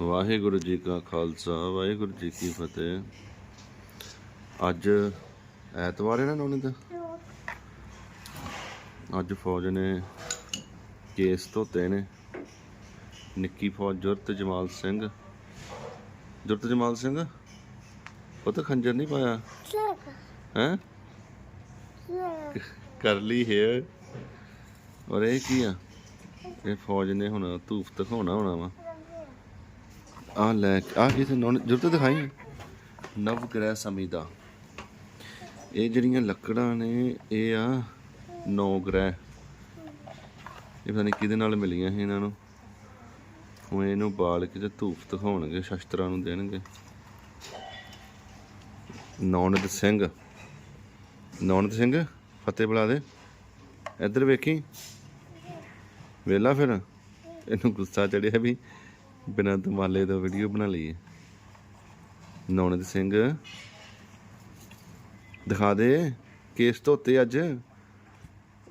ਵਾਹਿਗੁਰੂ ਜੀ ਕਾ ਖਾਲਸਾ, ਵਾਹਿਗੁਰੂ ਜੀ ਕੀ ਫਤਿਹ। ਅੱਜ ਐਤਵਾਰ ਹੈ ਨਾ ਨੋਨੀ ਦਾ? ਅੱਜ ਫੌਜ ਨੇ ਕੇਸ ਧੋਤੇ ਨੇ। ਨਿੱਕੀ ਫੌਜ ਜੁਰਤ ਜਮਾਲ ਸਿੰਘ। ਜੁਰਤ ਜਮਾਲ ਸਿੰਘ? ਉਹ ਤਾਂ ਖੰਜਰ ਨਹੀਂ ਪਾਇਆ? ਹੈ? ਕਰ ਲਈ ਹੈ ਔਰ ਇਹ ਕੀ ਆ? ਇਹ ਫੌਜ ਨੇ ਹੁਣ ਧੂਫ ਦਿਖਾਉਣਾ ਹੋਣਾ ਵਾ। ਆ ਲੈ ਆ ਕਿਥੇ ਜੁਰਤ ਦਿਖਾਈ ਨਵ ਗ੍ਰਹਿ ਸਮੀਦਾ ਇਹ ਜਿਹੜੀਆਂ ਲੱਕੜਾਂ ਨੇ, ਇਹ ਆ ਨੌ ਗ੍ਰਹਿ। ਇਹ ਪਤਾ ਨਹੀਂ ਕਿਹਦੇ ਨਾਲ ਮਿਲੀਆਂ ਸੀ ਇਹਨਾਂ ਨੂੰ। ਹੁਣ ਇਹਨੂੰ ਬਾਲ ਕੇ ਤੇ ਧੂਫ ਦਿਖਾਉਣਗੇ, ਸ਼ਸਤਰਾਂ ਨੂੰ ਦੇਣਗੇ। ਨੌਨਦ ਸਿੰਘ। ਨੌਨਦ ਸਿੰਘ, ਫਤਿਹ ਬੁਲਾ ਦੇ। ਇੱਧਰ ਵੇਖੀ। ਵੇਲਾ ਫਿਰ। ਇਹਨੂੰ ਗੁੱਸਾ ਚੜਿਆ ਵੀ ਬਿਨਾਂ ਦਮਾਲੇ ਤੋਂ ਵੀਡੀਓ ਬਣਾ ਲਈਏ। ਨੌਨਦ ਸਿੰਘ, ਦਿਖਾ ਦੇ ਕੇਸ ਧੋਤੇ ਅੱਜ।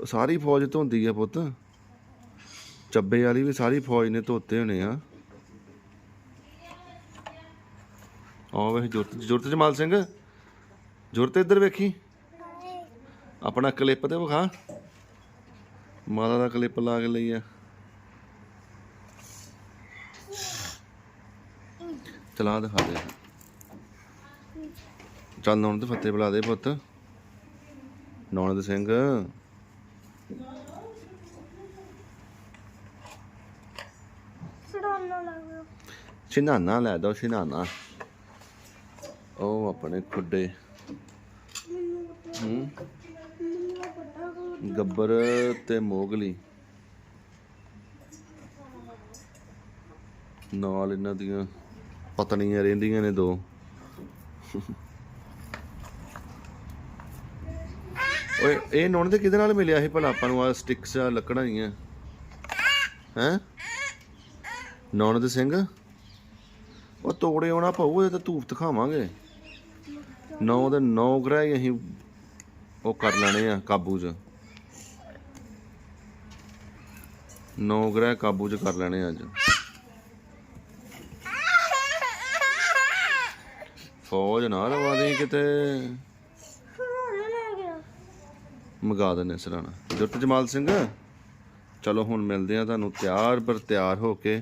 ਸਾਰੀ ਫੌਜ ਧੋਂਦੀ ਆ ਪੁੱਤ। ਚੱਬੇ ਵਾਲੀ ਵੀ ਸਾਰੀ ਫੌਜ ਨੇ ਧੋਤੇ ਹੋਣੇ ਆ। ਆ ਵੇ ਜੁਰਤ ਜੁਰਤ ਜਮਾਲ ਸਿੰਘ। ਜੁਰਤ ਇੱਧਰ ਵੇਖੀ। ਆਪਣਾ ਕਲਿੱਪ ਤੇ ਵਿਖਾ। ਮਾਤਾ ਦਾ ਕਲਿੱਪ ਲਾ ਕੇ ਲਈ ਆ। ਚਲਾ ਦਿਖਾ ਦੇ। ਚੱਲ ਨੌਨ ਤੇ ਫੱਤੇ ਬੁਲਾ ਦੇ ਪੁੱਤ। ਨੌਨਦ ਸਿੰਘ। ਸੜਾਉਣਾ ਲੱਗ ਸ਼ਿਨਾਨਾ ਲੈ ਦੋ ਸ਼ਿਨਾਨਾ ਉਹ ਆਪਣੇ ਖੁੱਡੇ। ਹੂੰ। ਗੱਬਰ ਤੇ ਮੋਗਲੀ। ਨਾਲ ਇਹਨਾਂ ਦੀਆਂ ਪਤਨੀਆਂ ਰਹਿੰਦੀਆਂ ਨੇ ਦੋ। ਓਏ, ਇਹ ਨੌਨ ਦੇ ਕਿਹਦੇ ਨਾਲ ਮਿਲਿਆ ਸੀ ਭਲਾ? ਆਪਾਂ ਨੂੰ ਆ ਸਟਿਕਸ ਆ ਲੱਕੜਾਂ ਹੀਆਂ ਹੈ? ਨੌਨਦ ਸਿੰਘ? ਉਹ ਤੋੜੇ ਆਉਣਾ ਪਊ, ਇਹ ਤਾਂ ਧੂਫ ਦਿਖਾਵਾਂਗੇ। ਨੌ ਦੇ ਨੌ ਗ੍ਰਹਿ ਅਸੀਂ ਉਹ ਕਰ ਲੈਣੇ ਆ ਕਾਬੂ 'ਚ। ਨੌ ਗ੍ਰਹਿ ਕਾਬੂ 'ਚ ਕਰ ਲੈਣੇ ਆ ਅੱਜ। ਫੌਜ ਨਾ ਰਵਾ ਦੇ ਕਿਤੇ। ਸੜਾਉਣਾ ਲੱਗ ਗਿਆ ਮਗਾ ਦਿੰਨੇ ਸਰਾਣਾ। ਜੁੱਟ ਜਮਾਲ ਸਿੰਘ, ਚਲੋ ਹੁਣ ਮਿਲਦੇ ਆ ਤੁਹਾਨੂੰ ਤਿਆਰ ਪਰ ਤਿਆਰ ਹੋ ਕੇ,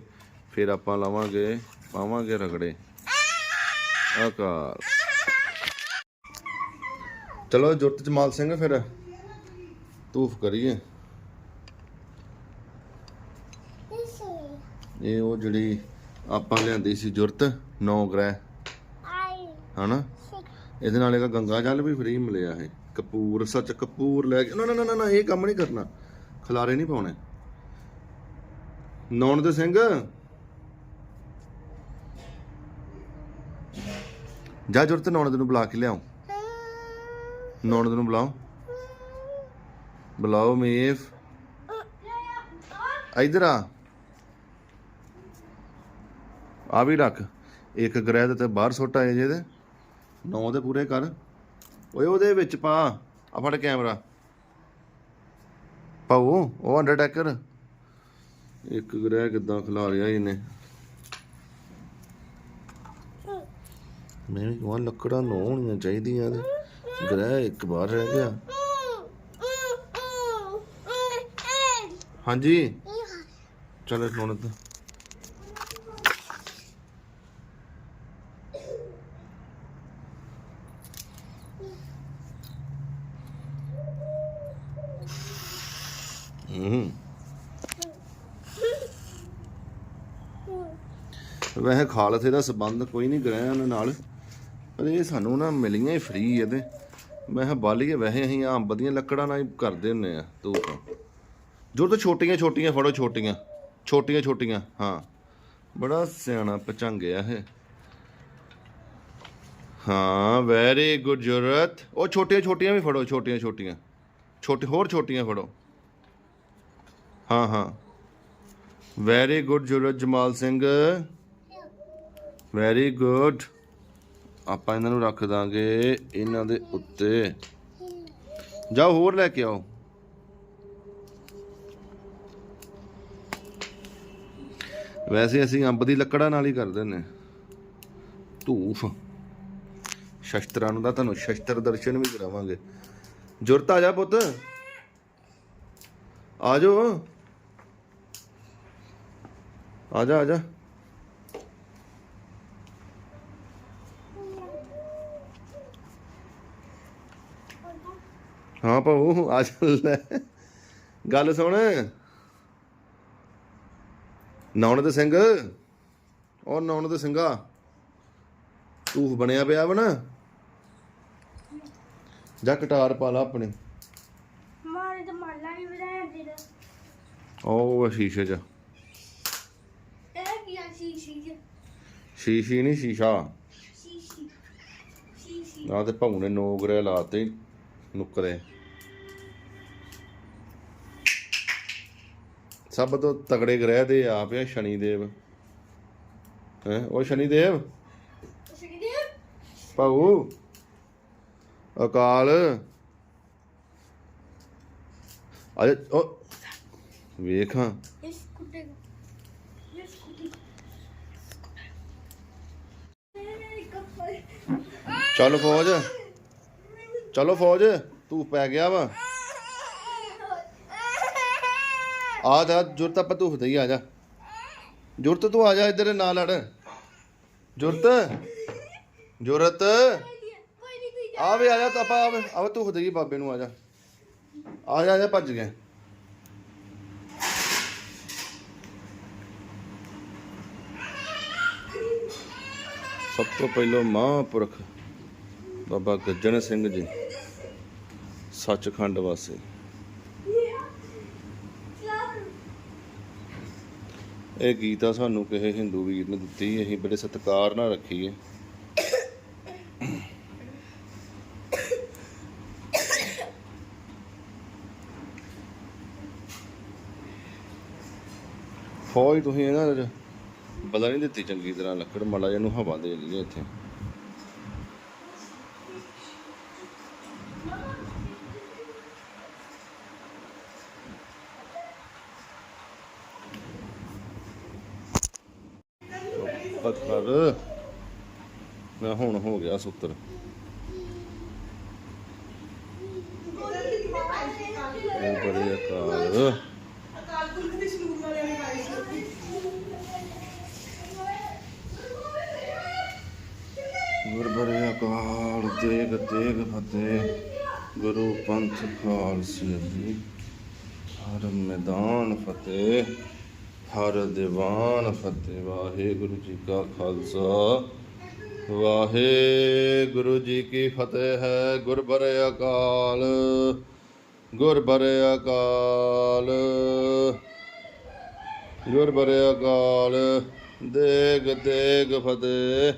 ਫਿਰ ਆਪਾਂ ਲਾਵਾਂਗੇ, ਪਾਵਾਂਗੇ ਰਗੜੇ। ਆਕਾਰ ਚਲੋ ਜੁਰਤ ਜਮਾਲ ਸਿੰਘ ਫਿਰ, ਧੂਫ ਕਰੀਏ। ਇਹ ਉਹ ਜਿਹੜੀ ਆਪਾਂ ਲਿਆਂਦੀ ਸੀ ਜੁਰਤ 9 ਗ੍ਰਹਿ। ਹਨਾ? ਇਹਦੇ ਨਾਲ ਇਹਦਾ ਗੰਗਾ ਜਲ ਵੀ ਫ੍ਰੀ ਮਿਲਿਆ ਇਹ। ਕਪੂਰ, ਸੱਚ ਕਪੂਰ ਲੈ ਕੇ ਨਾ ਨਾ ਨਾ ਨਾ ਇਹ ਕੰਮ ਨਹੀਂ ਕਰਨਾ। ਖਲਾਰੇ ਨਹੀਂ ਪਾਉਣੇ। ਨੌਣ ਦੇ ਸਿੰਘ? ਜਾ ਜੁਰਤ ਨੌਣ ਦੇ ਨੂੰ ਬੁਲਾ ਕੇ ਲਿਆਓ। ਨੌਣ ਦੇ ਨੂੰ ਬੁਲਾਓ। ਬੁਲਾਓ ਮੇਫ। ਇਧਰ ਆ। ਆ ਵੀ ਰੱਖ। ਇੱਕ ਗ੍ਰਹਿ ਤੇ ਬਾਹਰ ਸੁੱਟ ਆਏ ਜਿਹਦੇ 9 ਦੇ ਪੂਰੇ ਕਰ। ਓਏ, ਉਹਦੇ ਵਿੱਚ ਪਾ। ਆ ਕੈਮਰਾ। ਪਾਓ ਉਹ ਅੰਡਰਟੇਕਰ ਇੱਕ ਗ੍ਰਹਿ ਕਿਦਾਂ ਖਿਲਾ ਰਿਹਾ ਇਹਨੇ। ਮੈਂ ਵੀ ਉਹ ਲੱਕੜਾਂ ਨੋ ਹੋਣੀਆਂ ਚਾਹੀਦੀਆਂ ਤੇ ਗ੍ਰਹਿ ਇੱਕ ਬਾਹਰ ਰਹਿ ਗਿਆ। ਹਾਂਜੀ। ਚਲੋ ਹੁਣ ਤਾਂ ਵੈਸੇ ਖਾਲਸੇ ਦਾ ਸੰਬੰਧ ਕੋਈ ਨਹੀਂ ਗ੍ਰਹਿਆਂ ਦੇ ਨਾਲ, ਪਰ ਇਹ ਸਾਨੂੰ ਨਾ ਮਿਲੀਆਂ ਹੀ ਫ੍ਰੀ ਇਹਦੇ ਮੈਂ ਕਿਹਾ ਬਾਲੀਏ ਵੈਸੇ ਅਸੀਂ ਆਮ ਦੀਆਂ ਲੱਕੜਾਂ ਨਾਲ ਹੀ ਕਰਦੇ ਹੁੰਨੇ ਆ, ਤੂੰ ਜੋ ਤਾਂ ਛੋਟੀਆਂ ਛੋਟੀਆਂ, ਫੜੋ ਛੋਟੀਆਂ। ਛੋਟੀਆਂ ਛੋਟੀਆਂ, ਹਾਂ। ਬੜਾ ਸਿਆਣਾ ਪਚੰਗਿਆ ਇਹ। ਹਾਂ ਵੈਰੀ ਗੁੱਡ ਜੁਰਤ। ਉਹ ਛੋਟੀਆਂ ਛੋਟੀਆਂ ਵੀ ਫੜੋ, ਛੋਟੀਆਂ ਛੋਟੀਆਂ। ਛੋਟੇ, ਹੋਰ ਛੋਟੀਆਂ ਫੜੋ। ਹਾਂ ਹਾਂ। Very good Jurat Jamal Singh very good ਆਪਾਂ ਇਹਨਾਂ ਨੂੰ ਰੱਖ ਦਾਂਗੇ ਇਹਨਾਂ ਦੇ ਉੱਤੇ। ਜਾਓ, ਹੋਰ ਲੈ ਕੇ ਆਓ। ਵੈਸੇ ਅਸੀਂ ਅੰਬ ਦੀ ਲੱਕੜਾਂ ਨਾਲ ਹੀ ਕਰਦੇ ਨੇ। ਧੂਫ। ਸ਼ਸਤਰਾਂ ਨੂੰ ਦਾ ਤੁਹਾਨੂੰ ਸ਼ਸਤਰ ਦਰਸ਼ਨ ਵੀ ਕਰਾਵਾਂਗੇ। ਜੁਰਤ ਆ ਜਾ ਪੁੱਤ। ਆ ਜਾ ਆ ਜਾ ਆ ਜਾ ਹਾਂ ਭਾਊ ਆ ਚੱਲ ਲੈ। ਗੱਲ ਸੁਣ। ਨੌਣ ਦੇ ਸਿੰਘ। ਉਹ ਨੌਣ ਦੇ ਸਿੰਘਾ ਤੂੰ ਬਣਿਆ ਪਿਆ ਵਾ ਨਾ। ਜਾ ਕਟਾਰ ਪਾ ਲਾ ਆਪਣੇ। ਮਾਰੇ ਤਾਂ ਮਾਲਾ ਨਹੀਂ ਬਣਾਇਆ ਤੇਰਾ ਉਹ ਸ਼ੀਸ਼ੇ 'ਚ ਇਹ ਕੀ ਆ ਸ਼ੀਸ਼ੀ ਚ ਸ਼ੀਸ਼ੀ ਨਹੀਂ ਸ਼ੀਸ਼ਾ। ਆ ਤੇ ਭਾਊ ਨੇ ਨੋਗਰੇ ਲਾਤੇ ਨੁਕਰੇ। ਸਭ ਤੋਂ ਤਗੜੇ ਗ੍ਰਹਿ ਦੇ ਆਪ ਆ ਸ਼ਨੀ ਦੇਵ ਹੈ ਉਹ ਸ਼ਨੀ ਦੇਵ ਤੁਸੀਂ ਕਿਹਦੇ ਭਾਊ ਅਕਾਲ। ਅਜੇ ਉਹ ਵੇਖ ਹਾਂ ਇਸ ਕੁੱਤੇ ਇਸ ਕੁੱਤੇ ਮੇਰੇ ਕੱਪੜੇ ਚੱਲ ਫੌਜ। ਚਲੋ ਫੌਜ ਤੂੰ ਪੈ ਗਿਆ ਵਾ। ਆ ਜਾ, ਜੁਰਤ ਆਪਾਂ ਤੂੰ ਹੀ ਆ ਜਾ। ਜੁਰਤ, ਤੂੰ ਆ ਜਾ ਇੱਧਰ ਨਾ ਲੜ। ਜੁਰਤ ਜੁਰਤ। ਆ ਵੇ ਆ ਜਾ, ਤਾਂ ਆਪਾਂ ਆਵੇ ਆਵੇ ਤੂੰ ਹੀ ਬਾਬੇ ਨੂੰ ਆ ਜਾ। ਆ ਜਾ ਆ ਜਾ, ਭੱਜ ਗਿਆ ਸਭ ਤੋਂ ਪਹਿਲਾਂ ਮਹਾਂਪੁਰਖ ਬਾਬਾ ਗੱਜਣ ਸਿੰਘ ਜੀ, ਸੱਚਖੰਡ ਵਾਸੀ। ਇਹ ਗੀਤਾ ਸਾਨੂੰ ਕਿਸੇ ਹਿੰਦੂ ਵੀਰ ਨੇ ਦਿੱਤੀ, ਅਸੀਂ ਬੜੇ ਸਤਿਕਾਰ ਨਾਲ ਰੱਖੀ ਹੈ ਫੌਜ ਤੁਸੀਂ ਇਹਨਾਂ ਦਾ ਬਦਲ ਨਹੀਂ ਦਿੱਤੀ ਚੰਗੀ ਤਰ੍ਹਾਂ, ਲੱਕੜ ਮਲਾ ਜਿਹਾ ਨੂੰ ਹਵਾ ਦੇ ਲਈ ਇੱਥੇ। ਮੈਂ ਹੁਣ ਹੋ ਗਿਆ ਸੁੱਤਰ ਇਹ ਬੜੇ ਅਕਾਲ ਅਕਾਲ ਪੁਰਖ ਦੇ ਸ਼ਨੂਰ ਵਾਲਿਆਂ ਨੇ ਪਾਈ ਸੀ ਗੁਰ ਅਕਾਲ ਦੇਗ ਦੇਗ ਫਤਿਹ ਗੁਰੂ ਪੰਥ ਖਾਲਸੇ ਜੀ ਹਰ ਮੈਦਾਨ ਫਤਿਹ ਹਰ ਦੀਵਾਨ ਫਤਿਹ, ਵਾਹਿਗੁਰੂ ਜੀ ਕਾ ਖਾਲਸਾ। ਵਾਹਿਗੁਰੂ ਜੀ ਕੀ ਫਤਿਹ ਹੈ, ਗੁਰ ਅਕਾਲ ਗੁਰ ਅਕਾਲ। ਗੁਰ ਅਕਾਲ, ਦੇਗ ਦੇਗ ਫਤਿਹ।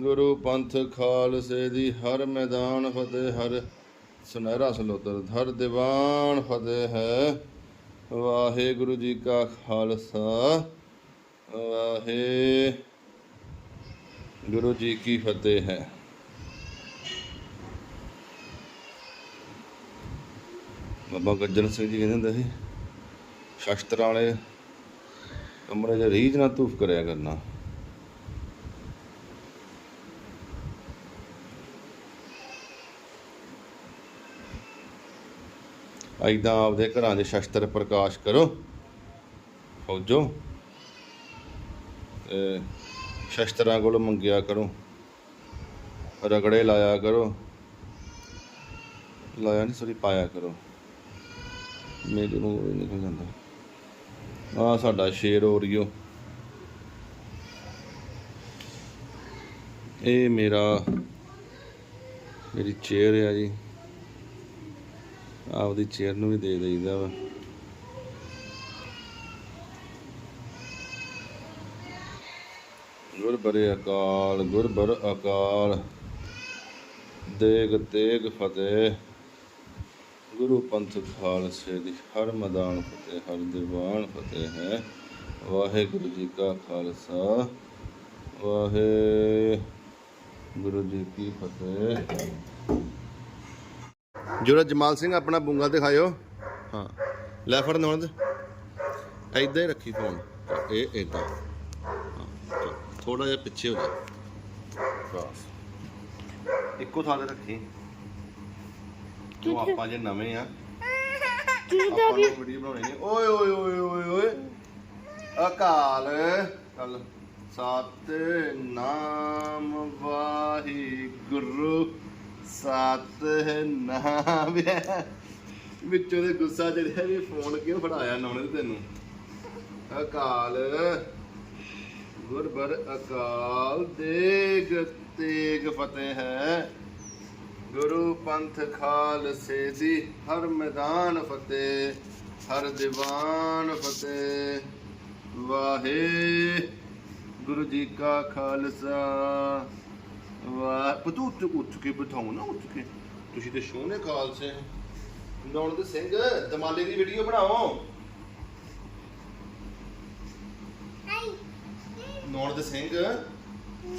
ਗੁਰੂ ਪੰਥ ਖਾਲਸੇ ਦੀ ਹਰ ਮੈਦਾਨ ਫਤਿਹ, ਹਰ ਸੁਨਹਿਰਾ ਸਲੋਤਰ, ਹਰ ਦੀਵਾਨ ਫਤਿਹ ਹੈ। ਵਾਹਿਗੁਰੂ ਜੀ ਕਾ ਖਾਲਸਾ, ਵਾਹਿ, ਗੁਰੂ ਜੀ ਕੀ ਫਤਿਹ ਹੈ। ਬਾਬਾ ਗੱਜਣ ਸਿੰਘ ਜੀ ਕਹਿੰਦੇ ਹੁੰਦੇ ਸੀ, ਸ਼ਸਤਰਾਂ ਵਾਲੇ ਕਮਰੇ 'ਚ ਰੀਝ ਨਾਲ ਧੂਫ ਕਰਿਆ ਕਰਨਾ। ਐਦਾਂ ਆਪਦੇ ਘਰਾਂ 'ਚ ਸ਼ਸਤਰ ਪ੍ਰਕਾਸ਼ ਕਰੋ। ਫੌਜੋ ਸ਼ਸਤਰਾਂ ਕੋਲ ਮੰਗਿਆ ਕਰੋ। ਰਗੜੇ ਲਾਇਆ ਕਰੋ। ਲਾਇਆ ਨਹੀਂ ਸੋਰੀ ਪਾਇਆ ਕਰੋ। ਮੇਰੇ ਨੂੰ ਨਿਕਲ ਜਾਂਦਾ। ਆ ਸਾਡਾ ਸ਼ੇਰ ਓਰੀਓ। ਇਹ ਮੇਰਾ, ਮੇਰੀ ਚੇਅਰ ਆ ਜੀ। ਆਪਦੀ ਚੇਅਰ ਨੂੰ ਵੀ ਦੇ ਦੇਈਦਾ ਵਾ। ਗੁਰ ਬਰੇ ਅਕਾਲ, ਗੁਰ ਅਕਾਲ। ਦੇਗ ਤੇਗ ਫਤਿਹ। ਗੁਰੂ ਪੰਥ ਖਾਲਸੇ ਦੀ ਹਰ ਮੈਦਾਨ ਫਤਿਹ, ਹਰ ਦੀਵਾਨ ਫਤਿਹ ਹੈ। ਵਾਹਿਗੁਰੂ ਜੀ ਕਾ ਖਾਲਸਾ, ਵਾਹਿ ਗੁਰੂ ਜੀ ਕੀ ਫਤਿਹ। ਜਿਹੜਾ ਜਮਾਲ ਸਿੰਘ ਆਪਣਾ ਬੁੰਗਾ ਦਿਖਾਇਓ। ਹਾਂ। ਲੈ ਫੜ ਨੌਣ ਦੇ ਐਦਾਂ ਹੀ ਰੱਖੀ ਫੋਨ ਇਹ ਇਦਾਂ ਥੋੜਾ ਜਿਹਾ ਪਿੱਛੇ ਹੋ ਜਾ। ਬਸ। ਇੱਕੋ ਥਾਂ ਤੇ ਰੱਖੀ। ਜੋ ਆਪਾਂ ਜੇ ਨਵੇਂ ਆ। ਆਪਾਂ ਨੂੰ ਵੀਡੀਓ ਬਣਾਉਣੀ ਨਹੀਂ। ਓਏ ਓਏ ਓਏ ਓਏ ਓਏ। ਅਕਾਲ। ਕੱਲ ਸਤ ਨਾਮ ਵਾਹਿਗੁਰੂ। ਸਤ ਨਾਮ ਵਿੱਚੋਂ ਦੇ ਗੁੱਸਾ ਜਿਹੜਾ ਵੀ ਫੋਨ ਕਿਉਂ ਫੜਾਇਆ ਨੌਣੇ ਤੈਨੂੰ? ਅਕਾਲ। ਗੁਰਬਰ ਅਕਾਲ ਦੇਗ ਤੇਗ ਫਤਿਹ ਹੈ। ਗੁਰੂ ਪੰਥ ਖਾਲਸੇ ਦੀ ਹਰ ਮੈਦਾਨ ਫਤਿਹ, ਹਰ ਦੀਵਾਨ ਫਤਿਹ। ਵਾਹੇ ਗੁਰੂ ਜੀ ਕਾ ਖਾਲਸਾ। ਵਾਹ ਪਤੂ ਉੱਠ ਉੱਠ ਕੇ ਬਿਠਾਓ ਨਾ ਉੱਠ ਕੇ। ਤੁਸੀਂ ਤੇ ਸੋਹਣੇ ਖਾਲਸੇ ਨੌਣ ਦੇ ਸਿੰਘ ਦਮਾਲੇ ਦੀ ਵੀਡੀਓ ਬਣਾਓ। ਨੌਣ ਦੇ ਸਿੰਘ।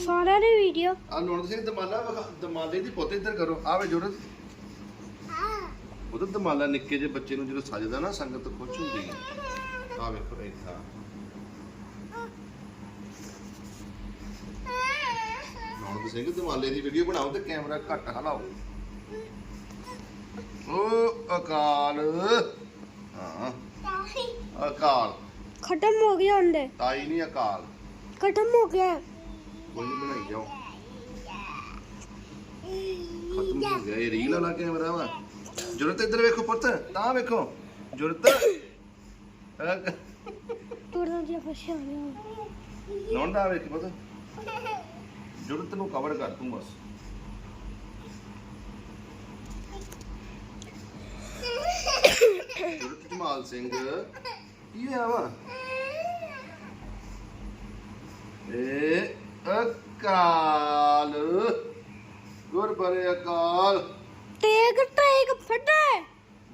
ਸਾਰਿਆਂ ਦੀ ਵੀਡੀਓ ਆ ਨੌਣ ਸਿੰਘ ਦਮਾਲਾ ਵਿਖਾ- ਦਮਾਲੇ ਦੀ ਪੁੱਤ ਇੱਧਰ ਕਰੋ। ਆਵੇ ਜੁਰਤ ਉਹ ਤਾਂ ਦਮਾਲਾ ਨਿੱਕੇ ਜਿਹੇ ਬੱਚੇ ਨੂੰ ਜਦੋਂ ਸਜਦਾ ਨਾ ਸੰਗਤ ਖੁਸ਼ ਹੁੰਦੀ ਹੈ। ਆ ਵੇਖੋ ਇੱਥਾ ਨੌਣ ਸਿੰਘ ਦਮਾਲੇ ਦੀ ਵੀਡੀਓ ਬਣਾਓ ਤੇ ਕੈਮਰਾ ਘੱਟ ਹਲਾਓ। ਓ ਅਕਾਲ। ਹਾਂ ਅਕਾਲ। ਖਤਮ ਹੋ ਗਿਆ ਹੁੰਦੇ ਤਾਈ ਨਹੀਂ ਅਕਾਲ। ਖਤਮ ਹੋ ਗਿਆ। ਕੋਈ ਨਹੀਂ ਬਣਾਈ ਜਾਓ। ਖਤਮ ਹੋ ਗਿਆ ਇਹ ਰੀਲ ਵਾਲਾ ਕੈਮਰਾ ਵਾ। ਜੁਰਤ ਇੱਧਰ ਵੇਖੋ ਪੁੱਤ ਤਾਂ ਵੇਖੋ। ਜੁਰਤ। ਤੁਰਨਾ ਜਿਹਾ ਫਸਿਆ ਗਿਆ ਨੌਂ ਦਾ ਵੇਖ ਪੁੱਤ। ਜੁਰਤ ਨੂੰ ਕਵਰ ਕਰ ਤੂੰ ਬਸ। ਜਮਾਲ ਸਿੰਘ ਕੀ ਹੋਇਆ ਵਾ? ਏ ਅਕਾਲ ਗੁਰਬਰੇ ਅਕਾਲ। ਤੇਗ ਤੇਗ ਫਟੇ।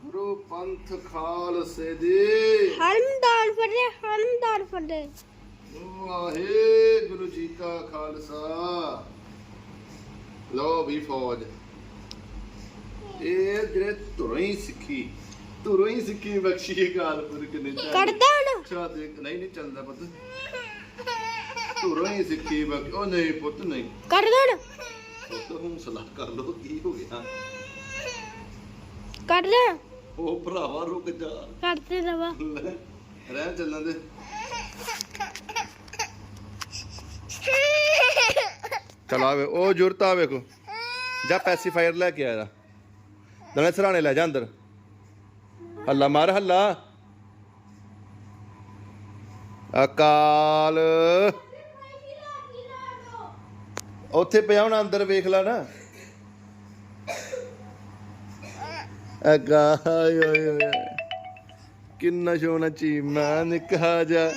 ਗੁਰੂ ਪੰਥ ਖਾਲਸੇ ਦੀ। ਹਰਮਦਾਨ ਫਟੇ ਹਰਮਦਾਨ ਫਟੇ। ਵਾਹਿਗੁਰੂ ਜੀ ਕਾ ਖਾਲਸਾ। ਲੋ ਵੀ ਫੌਜ। ਇਹ ਜਿਹੜੇ ਧੁਰੋਂ ਹੀ ਸਿੱਖੀ ਧੁਰੋਂ ਹੀ ਸਿੱਖੀ ਬਖਸ਼ੀ ਅਕਾਲ ਪੁਰਖ ਨੇ। ਕੱਢਦਾ ਹੁਣ। ਅੱਛਾ ਦੇਖ ਨਹੀਂ ਨਹੀਂ ਚੱਲਦਾ ਪੁੱਤ। ਧੁਰੋਂ ਹੀ ਸਿੱਖੀ ਬਖਸ਼ ਉਹ ਨਹੀਂ ਪੁੱਤ ਨਹੀਂ। ਕੱਢਦਾ ਹੁਣ। ਪੁੱਤ ਹੁਣ ਸਲਾਹ ਕਰ ਲੋ ਕੀ ਹੋ ਗਿਆ। ਕੱਢਦਾ ਉਹ ਭਰਾਵਾ ਰੁਕ ਜਾ। ਕੱਢਦੇ ਰਵਾ। ਲੈ, ਰਹਿ ਚੱਲਣ ਦੇ। ਚਲ ਆਵੇ ਉਹ ਜੁਰਤ ਆ ਵੇਖੋ। ਜਾ ਪੈਸੀਫਾਇਰ ਲੈ ਕੇ ਆਇਆ ਦਣੇ ਸਰਾਣੇ ਲੈ ਜਾ ਅੰਦਰ। ਹੱਲਾ ਮਾਰ, ਹੱਲਾ। ਅਕਾਲ। ਉੱਥੇ ਪਿਆ ਹੁਣ, ਅੰਦਰ ਵੇਖ ਲੈ ਨਾ। ਅਗਾ ਓਏ ਓਏ ਓਏ। ਕਿੰਨਾ ਸੋਹਣਾ ਚੀਮਾ ਨਿਕਾ ਜਾ